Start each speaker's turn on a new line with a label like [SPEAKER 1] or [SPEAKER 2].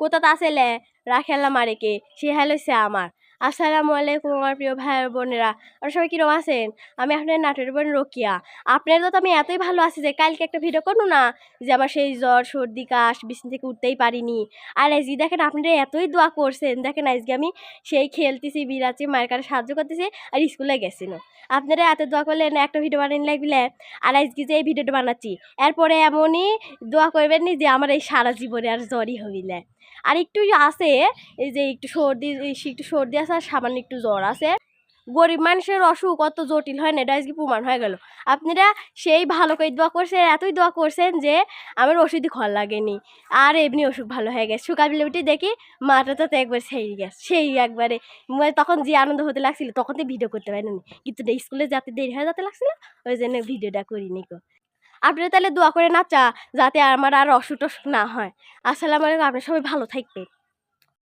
[SPEAKER 1] কোথাতে আসেলে রাখেলা মারেকে সে হচ্ছে আমার আসসালামু আলাইকুম আমার প্রিয় ভাই বোনেরা। আর সবাই কিরম আছেন? আমি আপনার নাটোরের বোন রোকিয়া। আপনাদের তো আমি এতই ভালো আছি যে কালকে একটা ভিডিও করব না, যে আমার সেই জ্বর, সর্দি, কাশ, বিছানা থেকে উঠতেই পারিনি। আর আজকে দেখেন আপনারা এতই দোয়া করছেন, দেখেন আজকে আমি সেই খেলতেছি বিরাচ্ছি মায়ের কাছে সাহায্য করতেছি আর স্কুলে গেছিল। আপনারা এত দোয়া করলেন, একটা ভিডিও বানিয়ে লাগলে আর আজকে যে এই ভিডিওটা বানাচ্ছি, এরপরে এমনই দোয়া করবেন নি যে আমার এই সারা জীবনে আর জ্বরই হবিলে আর একটু আছে, এই যে একটু সর্দি একটু সর্দি আছে আর সামান্য একটু জ্বর আছে। গরিব মানুষের অসুখ অত জটিল হয় না, এটা আজকে প্রমাণ হয়ে গেল। আপনারা সেই ভালো করে দোয়া করছেন, এতই দোয়া করছেন যে আমার ওষুধই খর লাগেনি। আর এমনি অসুখ ভালো হয়ে গেছে। সকালবেলা উঠে দেখি মাটা তো একবার সেই গেছে, সেই একবারে। তখন যে আনন্দ হতে লাগছিল, তখন তো ভিডিও করতে পারিনি। কিন্তু স্কুলে যাতে দেরি হয়ে যেতে লাগছিল, ওই জন্য ভিডিওটা করিনি কো আপনারা তাহলে দোয়া করে না চা যাতে আমার আর অসুখ টসুখ না হয়। আসসালামু আলাইকুম, আপনার সবাই ভালো থাকবেন।